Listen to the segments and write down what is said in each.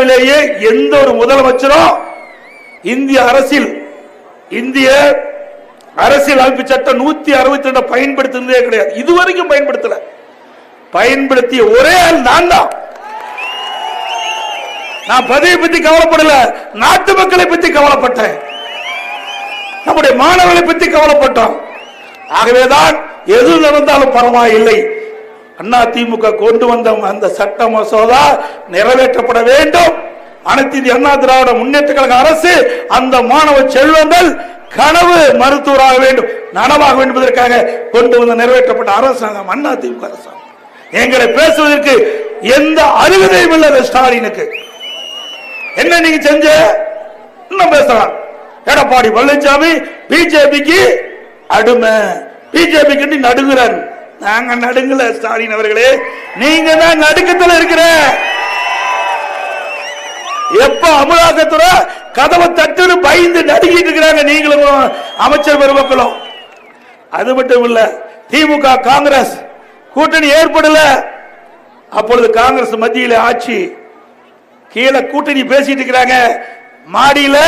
இந்தியாவிலேயே எந்த ஒரு முதலமைச்சரும் இந்திய அரசியல் இந்திய அரசியல் அமைப்பு சட்டம் நூத்தி அறுபத்தி ரெண்டு பயன்படுத்தினதே கிடையாது. இதுவரைக்கும் பயன்படுத்தல. பயன்படுத்திய ஒரே ஆள் நான் தான். நான் பதவியை பத்தி கவலைப்படல. நாட்டு மக்களை பத்தி கவலைப்பட்டேன். நம்முடைய மாணவர்களை பத்தி கவலைப்பட்டோம். ஆகவேதான் எது நடந்தாலும் பரவாயில்லை. அண்ணா திமுக கொண்டு வந்த அந்த சட்ட மசோதா நிறைவேற்றப்பட வேண்டும். அனைத்து இந்திய அண்ணா திராவிட முன்னேற்ற கழக அரசு அந்த மாணவ செல்வங்கள் கனவு மருத்துவராக வேண்டும் நனவாக வேண்டும் என்பதற்காக கொண்டு வந்த நிறைவேற்றப்பட்ட அரசாங்கம் அண்ணா திமுக அரசாங்கம். எங்களை பேசுவதற்கு எந்த அறிவுரையும் இல்லை ஸ்டாலினுக்கு. என்ன நீங்க செஞ்ச? இன்னும் பேசலாம். எடப்பாடி பழனிசாமி பிஜேபிக்கு அடிமை. பிஜேபிக்கு நடுகிறான் நாங்க நடுங்கல ஸ்டாலின் அவர்களே. நீங்க தான் நடுக்கத்தில் இருக்கிற. எப்ப அமலாக்கத்துறை கதவை தட்டுன்னு பயந்து நடுங்கிட்டு இருக்கிறாங்க நீங்களும் அமைச்சர் பெருமக்களும். அது மட்டும் இல்ல திமுக காங்கிரஸ் கூட்டணி ஏற்படல. அப்பொழுது காங்கிரஸ் மத்தியில் ஆட்சி கீழே கூட்டணி பேசிட்டு இருக்கிறாங்க. மாடியில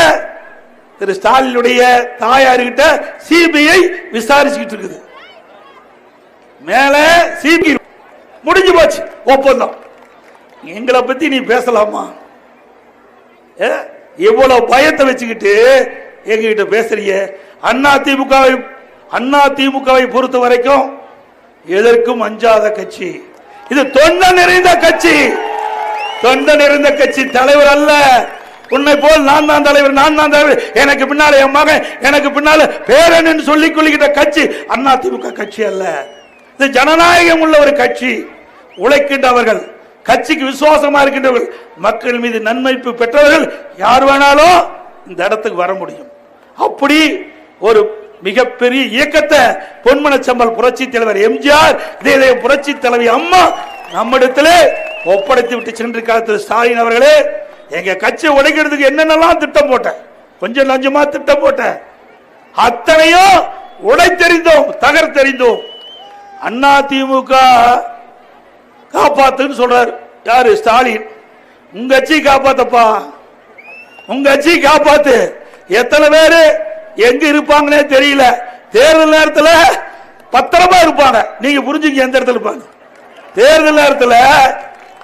திரு ஸ்டாலினுடைய தாயாருகிட்ட சிபிஐ விசாரிச்சுக்கிட்டு இருக்குது. மேல சிபிஐ முடிஞ்சு போச்சு. ஒப்பந்தம். எங்களை பத்தி நீ பேசலாமா? ஏ? இவ்வளவு பயத்தை வச்சுக்கிட்டு எங்ககிட்ட பேசுறீங்க? அண்ணா திமுகவை அண்ணா திமுகவை பொறுத்த வரைக்கும் எதற்கும் அஞ்சாத கட்சி. இது தொண்ட நிறைந்த கட்சி. தொண்ட நிறைந்த கட்சி தலைவர் அல்ல. உன்னை போல் நான் தான் தலைவர் நான் தான் தலைவர். எனக்கு பின்னால என் மகன் எனக்கு பின்னால பேரன் என்று சொல்லிக் கொள்கின்ற கட்சி அண்ணா திமுக கட்சி அல்ல. இது ஜனநாயகம் உள்ள ஒரு கட்சி. உழைக்கின்றவர்கள் கட்சிக்கு விசுவாசமா இருக்கின்றவர்கள் மக்கள் மீது நன்மைப்பு பெற்றவர்கள் யார் வேணாலும் இந்த இடத்துக்கு வர முடியும். அப்படி ஒரு மிகப்பெரிய இயக்கத்தை பொன்மனச்சம்பல் புரட்சி தலைவர் எம்ஜிஆர் இதே புரட்சி தலைவி அம்மா நம்மிடத்திலே ஒப்படைத்து விட்டு சென்று காலத்தில் ஸ்டாலின் அவர்களே. எங்க கட்சியை உடைக்கிறதுக்கு என்னென்னலாம் திட்டம் போட்டேன்? கொஞ்சம் லஞ்சமா திட்டம் போட்டேன். அத்தனையும் உடைத்தெறிந்தோம் தகர்த்தெறிந்தோம். அண்ணா திமுக காப்பாத்துன்னு சொல்றாரு. யாரு? ஸ்டாலின். உங்க அச்சி காப்பாத்தப்பா. உங்க அச்சி காப்பாத்து. எத்தனை பேரு எங்க இருப்பாங்கன்னே தெரியல. தேர்தல் நேரத்தில் பத்திரமா இருப்பாங்க. நீங்க புரிஞ்சுங்க எந்த இடத்துல இருப்பாங்க. தேர்தல் நேரத்தில்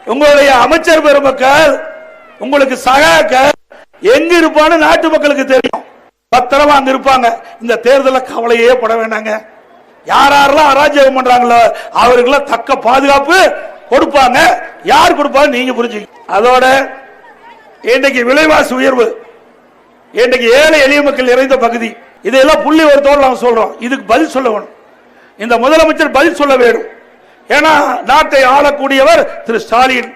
உங்களுடைய அமைச்சர் பெருமக்கள் உங்களுக்கு சகாக்கள் எங்க இருப்பான்னு நாட்டு மக்களுக்கு தெரியும். பத்திரமா அங்க இருப்பாங்க. இந்த தேர்தல கவலையே பட வேண்டாங்க. யார் யாரெல்லாம் அராஜகம் பண்றாங்களோ அவருக்கெல்லாம் தக்க பாதுகாப்பு கொடுப்பாங்க. யார் கொடுப்பாங்க நீங்க புரிஞ்சுங்க அதோட இன்றைக்கு விலைவாசி உயர்வு இன்றைக்கு ஏழை எளிய மக்கள் நிறைந்த பகுதி. இதெல்லாம் புள்ளி ஒருத்தோடு நாங்கள் சொல்றோம். இதுக்கு பதில் சொல்ல வேணும். இந்த முதலமைச்சர் பதில் சொல்ல வேண்டும். ஏன்னா நாட்டை ஆளக்கூடியவர் திரு ஸ்டாலின்.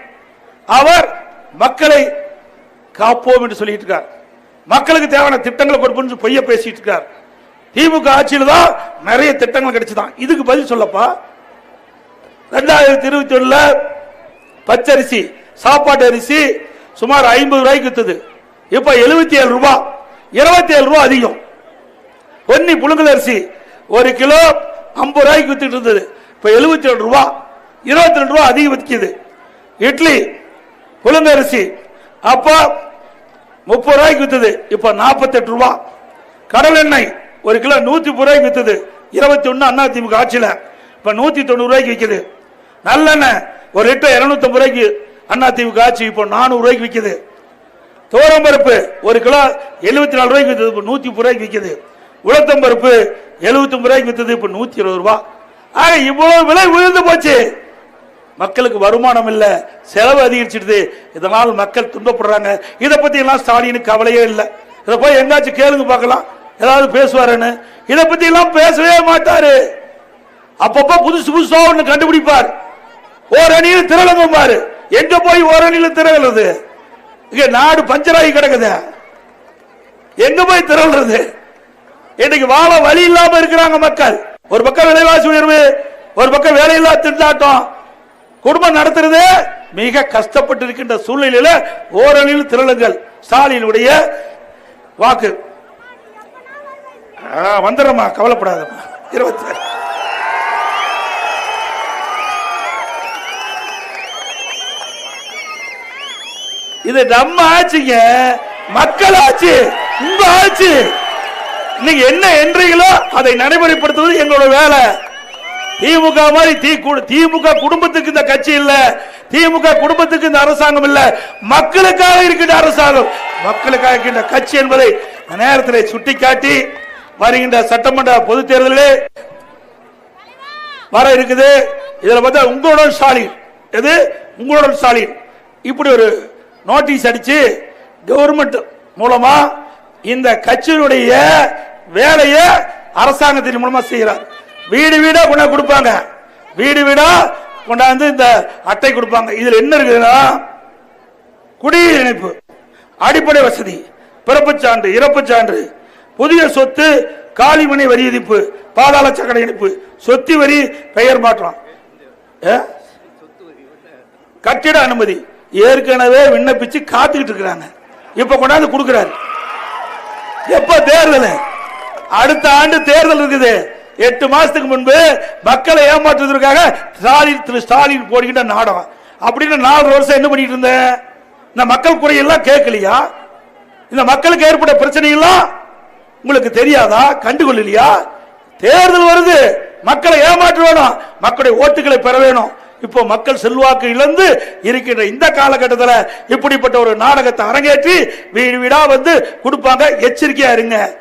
அவர் மக்களை காப்போம் என்று சொல்லிட்டு இருக்கார். மக்களுக்கு தேவையான திட்டங்களை கொடுப்போம்னு பொய்ய பேசிட்டு இருக்கார். திமுக ஆட்சியில் தான் நிறைய திட்டங்கள் கிடைச்சுதான். இதுக்கு பதில் சொல்லப்பா. ரெண்டாயிரத்தி இருபத்தி ஒண்ணுல பச்சரிசி சாப்பாட்டு அரிசி சுமார் ஐம்பது ரூபாய்க்கு வித்தது. இப்ப எழுபத்தி ஏழு ரூபாய் இருபத்தி ஏழு ரூபாய் அதிகம். பொன்னி புழுங்கல் அரிசி ஒரு கிலோ ஐம்பது ரூபாய்க்கு வித்துட்டு இருந்தது. இப்ப எழுபத்தி ஏழு ரூபா இருபத்தி ரெண்டு ரூபா அதிகம் விற்கிது இட்லி புழுங்க அரிசி அப்ப முப்பது ரூபாய்க்கு வித்தது. இப்ப நாற்பத்தெட்டு ரூபா. கடல் எண்ணெய் ஒரு கிலோ நூத்தி முப்பது ரூபாய்க்கு வித்தது. இருபத்தி ஒன்னு அண்ணா திமுக ஆட்சியில. இப்ப நூத்தி தொண்ணூறு ரூபாய்க்கு விற்குது நல்லெண்ணெய் ஒரு லிட்டர் இருநூத்தி ரூபாய்க்கு அண்ணா திமுக ஆட்சி இப்போ நானூறு ரூபாய்க்கு தோரம் துவரம்பருப்பு ஒரு கிலோ எழுபத்தி நாலு ரூபாய்க்கு வித்தது இப்போ நூத்தி முப்பது ரூபாய்க்கு விற்கிது உளுத்தம்பருப்பு எழுபத்தி ஒன்பது ரூபாய்க்கு வித்தது இப்போ நூத்தி இருபது ரூபா. ஆக இவ்வளவு விலை உயர்ந்து போச்சு. மக்களுக்கு வருமானம் இல்ல செலவு அதிகரிச்சிடுது. இதனால் மக்கள் துன்பப்படுறாங்க. இதை பத்தி எல்லாம் ஸ்டாலினுக்கு கவலையே இல்லை. இதை போய் எங்காச்சும் கேளுங்க பார்க்கலாம். ஏதாவது பேசுவாருன்னு? இதை பத்தி எல்லாம் பேசவே மாட்டாரு. அப்பப்ப புதுசு புதுசா ஒண்ணு கண்டுபிடிப்பார். ஓரணியில் திரளங்கும் பாரு எங்க போய் ஓரணியில் திரளுறது? இங்க நாடு பஞ்சராகி கிடக்குது. எங்க போய் திரள்றது? இன்னைக்கு வாழ வழி இல்லாம இருக்கிறாங்க மக்கள். ஒரு பக்கம் விலைவாசி உயர்வு ஒரு பக்கம் வேலையில்லா திண்டாட்டம். குடும்பம் நடத்துறது மிக கஷ்டப்பட்டு இருக்கின்ற சூழ்நிலையில ஓரணியில் திரளுங்கள். ஸ்டாலினுடைய வாக்கு. வந்துடுறம்மா கவலைப்படாதம்மா. இருபத்தி நாலு இது நம்ம ஆட்சிங்க மக்கள் ஆட்சி உங்க ஆட்சி. நீங்க என்ன என்றீங்களோ அதை நடைமுறைப்படுத்துவது எங்களோட வேலை. திமுக மாதிரி தி கு- திமுக குடும்பத்துக்கு இந்த கட்சி இல்ல திமுக குடும்பத்துக்கு இந்த அரசாங்கம் இல்ல. மக்களுக்காக இருக்கின்ற அரசாங்கம். மக்களுக்காக இருக்கின்ற கட்சி என்பதை நேரத்தில் சுட்டிக்காட்டி வருகின்ற சட்டமன்ற பொதுத் தேர்தலே வர இருக்குது. இதுல பார்த்தா உங்களோட ஸ்டாலின். எது? உங்களோட ஸ்டாலின். இப்படி ஒரு நோட்டீஸ் அடிச்சு கவர்மெண்ட் மூலமா இந்த கட்சியினுடைய வேலையை அரசாங்கத்தின் மூலமா செய்யறார் வீடு வீடா கொண்டாந்து கொடுப்பாங்க. வீடு வீடா கொண்டாந்து இந்த அட்டை கொடுப்பாங்க. இதுல என்ன இருக்குதுன்னா குடிநீர் இணைப்பு அடிப்படை வசதி பிறப்புச் சான்று இறப்புச் சான்று புதிய சொத்து காலிமனை வரி விதிப்பு பாதாள சக்கர இணைப்பு. சொத்து வரி பெயர் மாற்றம். கட்டிட அனுமதி. ஏற்கனவே விண்ணப்பிச்சு காத்துக்கிட்டு இருக்கிறாங்க. இப்ப கொண்டாந்து கொடுக்கிறாரு. எப்ப தேர்தல்? அடுத்த ஆண்டு தேர்தல் இருக்குது. எட்டு மாசத்துக்கு முன்பு மக்களை ஏமாற்றுவதற்காக ஸ்டாலின் திரு ஸ்டாலின் போடுகின்ற நாடகம். அப்படின்னு நாலு வருஷம் என்ன பண்ணிட்டு இருந்தேன் இந்த மக்கள் குறையெல்லாம் கேட்கலையா? இந்த மக்களுக்கு ஏற்பட்ட பிரச்சனைகள்லாம் உங்களுக்கு தெரியாதா? கண்டுகொள்ளலையா? தேர்தல் வருது. மக்களை ஏமாற்ற வேணும். மக்களுடைய ஓட்டுகளை பெற வேணும். இப்போ மக்கள் செல்வாக்கு இழந்து இருக்கின்ற இந்த காலகட்டத்தில் இப்படிப்பட்ட ஒரு நாடகத்தை அரங்கேற்றி வீடு வீடா வந்து கொடுப்பாங்க. எச்சரிக்கையா இருங்க.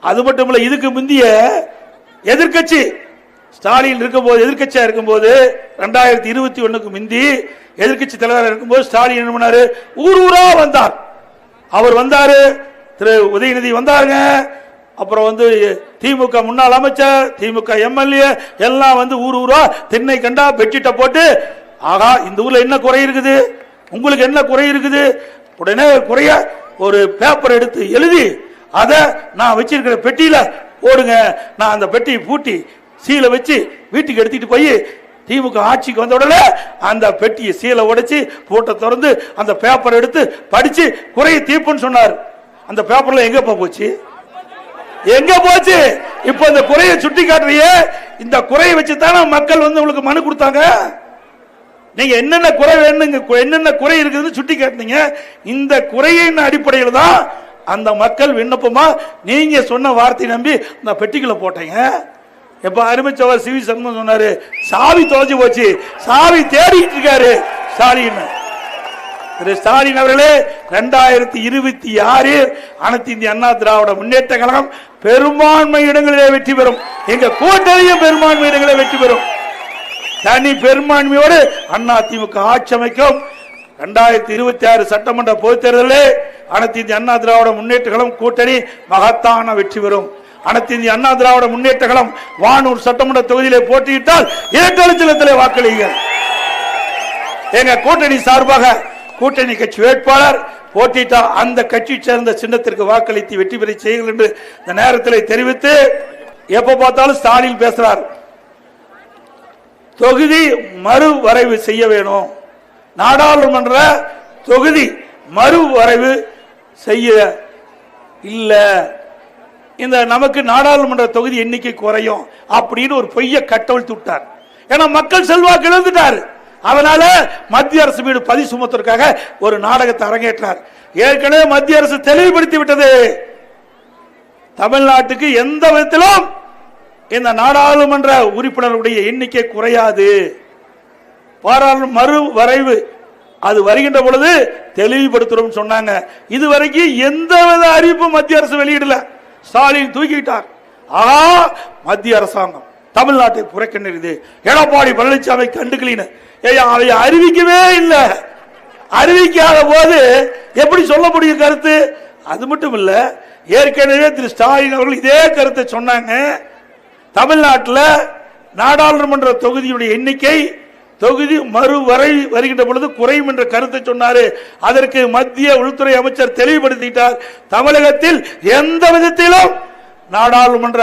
அது மட்டும் இல்ல இதுக்கு முந்திய எதிர்க்கட்சி ஸ்டாலின் இருக்கும்போது எதிர்க்கட்சியா இருக்கும்போது ரெண்டாயிரத்தி இருபத்தி ஒண்ணுக்கு முந்தி எதிர்க்கட்சி தலைவராக இருக்கும்போது ஸ்டாலின் என்ன பண்ணாரு? ஊர் ஊரா வந்தார். அவர் வந்தாரு. திரு உதயநிதி வந்தாருங்க. அப்புறம் வந்து திமுக முன்னாள் அமைச்சர் திமுக எம்எல்ஏ எல்லாம் வந்து ஊர் ஊரா திண்ணை கண்டா பெட்ஷீட்டை போட்டு ஆகா இந்த ஊர்ல என்ன குறை இருக்குது? உங்களுக்கு என்ன குறை இருக்குது? உடனே குறைய ஒரு பேப்பர் எடுத்து எழுதி அதை நான் வச்சிருக்கிற பெட்டியில போடுங்க. நான் அந்த பெட்டியை பூட்டி சீலை வச்சு வீட்டுக்கு எடுத்துட்டு போய் திமுக ஆட்சிக்கு வந்த உடனே அந்த பெட்டியை சீலை உடைச்சு பூட்டை திறந்து அந்த பேப்பர் எடுத்து படிச்சு குறைய தீர்ப்புன்னு சொன்னார். அந்த பேப்பர்ல எங்க போச்சு? எங்க போச்சு? இப்ப இந்த குறையை சுட்டி காட்டுறியே. இந்த குறையை வச்சு தானே மக்கள் வந்து உங்களுக்கு மனு கொடுத்தாங்க. நீங்க என்னென்ன குறை வேணுங்க என்னென்ன குறை இருக்குதுன்னு சுட்டி காட்டுனீங்க. இந்த குறையின் அடிப்படையில் தான் அந்த மக்கள் விண்ணப்பமா நீங்க சொன்ன வார்த்தை நம்பி அந்த பெட்டிக்குள்ள போட்டீங்க. எப்ப அருமைச்சவர் சிவி சண்முகம் சொன்னாரு சாவி தொலைஞ்சு போச்சு. சாவி தேடிட்டு இருக்காரு சாரின்னு திரு ஸ்டாலின் அவர்களே இரண்டாயிரத்தி இருபத்தி ஆறு அனைத்து இந்திய அண்ணா திராவிட முன்னேற்ற கழகம் பெரும்பான்மை இடங்களிலே வெற்றி பெறும். எங்க கூட்டணியும் பெரும்பான்மை இடங்களிலே வெற்றி பெறும். தனி பெரும்பான்மையோடு அண்ணா திமுக ஆட்சி அமைக்கும். இரண்டாயிரத்தி இருபத்தி ஆறு சட்டமன்ற பொதுத் தேர்தலில் அனைத்து இந்திய அண்ணா திராவிட முன்னேற்ற கழகம் கூட்டணி மகத்தான வெற்றி பெறும். அனைத்து இந்திய அண்ணா திராவிட முன்னேற்ற கழகம் வானூர் சட்டமன்ற தொகுதியிலே போட்டியிட்டால் இரட்டை சின்னத்திலே வாக்களியுங்கள். எங்க கூட்டணி சார்பாக கூட்டணி கட்சி வேட்பாளர் போட்டியிட்டா அந்த கட்சி சேர்ந்த சின்னத்திற்கு வாக்களித்து வெற்றி பெற செய்யுங்கள் என்று இந்த நேரத்தில் தெரிவித்து எப்ப பார்த்தாலும் ஸ்டாலின் பேசுறார். தொகுதி மறுவரைவு செய்ய வேணும். நாடாளுமன்ற தொகுதி மறுவரைவு செய்ய இல்ல. இந்த நமக்கு நாடாளுமன்ற தொகுதி எண்ணிக்கை குறையும் அப்படின்னு ஒரு பொய்ய கட்டவிழ்த்து விட்டார். ஏன்னா மக்கள் செல்வாக்கு இழந்துட்டார். அதனால மத்திய அரசு மீது பதி சுமத்துவதற்காக ஒரு நாடகத்தை அரங்கேற்றார். ஏற்கனவே மத்திய அரசு தெளிவுபடுத்தி விட்டது. தமிழ்நாட்டுக்கு எந்த விதத்திலும் இந்த நாடாளுமன்ற உறுப்பினர்களுடைய எண்ணிக்கை குறையாது. பாராளுமன்ற மறு வரைவு அது வருகின்ற பொழுது தெளிவுபடுத்துறோம் சொன்னாங்க. இதுவரைக்கும் எந்த வித அறிவிப்பும் மத்திய அரசு வெளியிடல. ஸ்டாலின் தூக்கிட்டார் ஆ மத்திய அரசாங்கம் தமிழ்நாட்டை புறக்கணிது எடப்பாடி பழனிசாமி கண்டுக்கலின்னு அதை அறிவிக்கவே இல்லை. அறிவிக்காத போது எப்படி சொல்ல முடியும் கருத்து? அது மட்டும் இல்ல ஏற்கனவே திரு ஸ்டாலின் அவர்கள் இதே கருத்தை சொன்னாங்க. தமிழ்நாட்டில் நாடாளுமன்ற தொகுதியுடைய எண்ணிக்கை தொகுதி மறுவரை வருகின்ற பொழுது குறையும் என்ற கருத்தை சொன்னாரு. அதற்கு மத்திய உள்துறை அமைச்சர் தெளிவுபடுத்திட்டார். தமிழகத்தில் எந்த விதத்திலும் நாடாளுமன்ற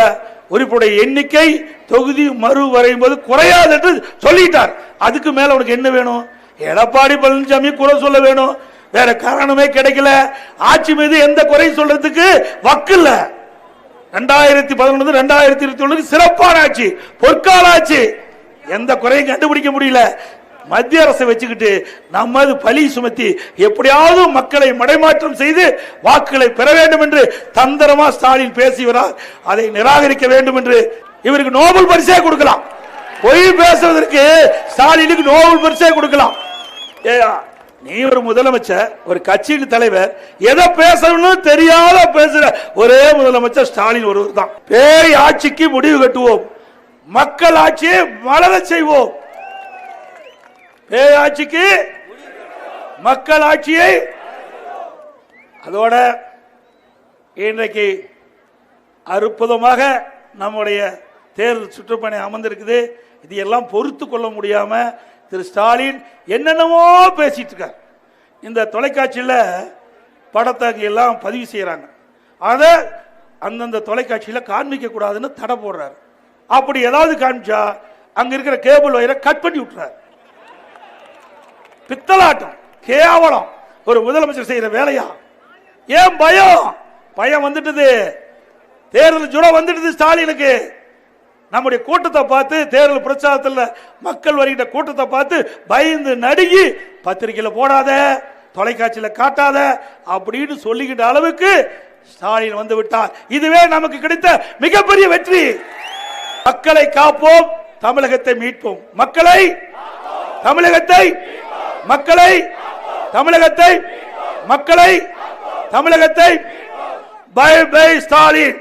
உறுப்பினுடைய எண்ணிக்கை தொகுதி மறு வரையும் போது குறையாது என்று சொல்லிட்டார். அதுக்கு மேல உனக்கு என்ன வேணும்? எடப்பாடி பழனிசாமி குறை சொல்ல வேணும். வேற காரணமே கிடைக்கல. ஆட்சி மீது எந்த குறை சொல்றதுக்கு வக்கில்ல ரெண்டாயிரத்தி பதினொன்று ரெண்டாயிரத்தி இருபத்தி ஒன்று சிறப்பான ஆட்சி பொற்கால ஆட்சி. எந்த குறையும் கண்டுபிடிக்க முடியல. மத்திய அரசை வச்சுக்கிட்டு நமது பலி சுமத்தி எப்படியாவது மக்களை மடைமாற்றம் செய்து வாக்குகளை பெற வேண்டும் என்று தந்திரமா ஸ்டாலின் பேசியவரார் அதை நிராகரிக்க வேண்டும் என்று இவருக்கு நோபல் பரிசே கொடுக்கலாம். பொய் பேசுவதற்கு ஸ்டாலினுக்கு நோபல் பரிசே கொடுக்கலாம். நீ ஒரு முதலமைச்சர் ஒரு கட்சியின் தலைவர் எதை பேசணும்னு தெரியாத பேசுற ஒரே முதலமைச்சர் ஸ்டாலின் ஒருவர் தான் பேய் ஆட்சிக்கு முடிவு கட்டுவோம். மக்கள் ஆட்சியை மலரச் செய்வோம். பேய் ஆட்சிக்கு மக்கள் ஆட்சியை அதோட இன்றைக்கு அற்புதமாக நம்முடைய தேர்தல் சுற்றுப்பணி அமர்ந்திருக்குது. இது எல்லாம் பொறுத்து கொள்ள முடியாம திரு ஸ்டாலின் என்னென்னமோ பேசிட்டு இருக்கார். இந்த தொலைக்காட்சியில் படத்தை எல்லாம் பதிவு செய்கிறாங்க அதை அந்தந்த தொலைக்காட்சியில் காண்பிக்க கூடாதுன்னு தடை போடுறாரு. அப்படி ஏதாவது காமிச்சா அங்கே இருக்கிற கேபிள் ஒயரை கட் பண்ணி விட்டுறாரு. பித்தலாட்டம் கேவலம். ஒரு முதலமைச்சர் செய்யற வேலையா? ஏன் பயம்? பயம் வந்துட்டது. தேர்தல் ஜுரம் வந்துடுது ஸ்டாலினுக்கு. நம்முடைய கூட்டத்தை பார்த்து தேர்தல் பிரச்சாரத்தில் மக்கள் வருகின்ற கூட்டத்தை பார்த்து பயந்து நடுங்கி பத்திரிகையில் போடாத தொலைக்காட்சியில் காட்டாத அப்படின்னு சொல்லிக்கிட்ட அளவுக்கு ஸ்டாலின் வந்து விட்டார். இதுவே நமக்கு கிடைத்த மிகப்பெரிய வெற்றி. மக்களை காப்போம் தமிழகத்தை மீட்போம். மக்களை தமிழகத்தை மக்களை தமிழகத்தை மக்களை தமிழகத்தை பை பை ஸ்டாலின்.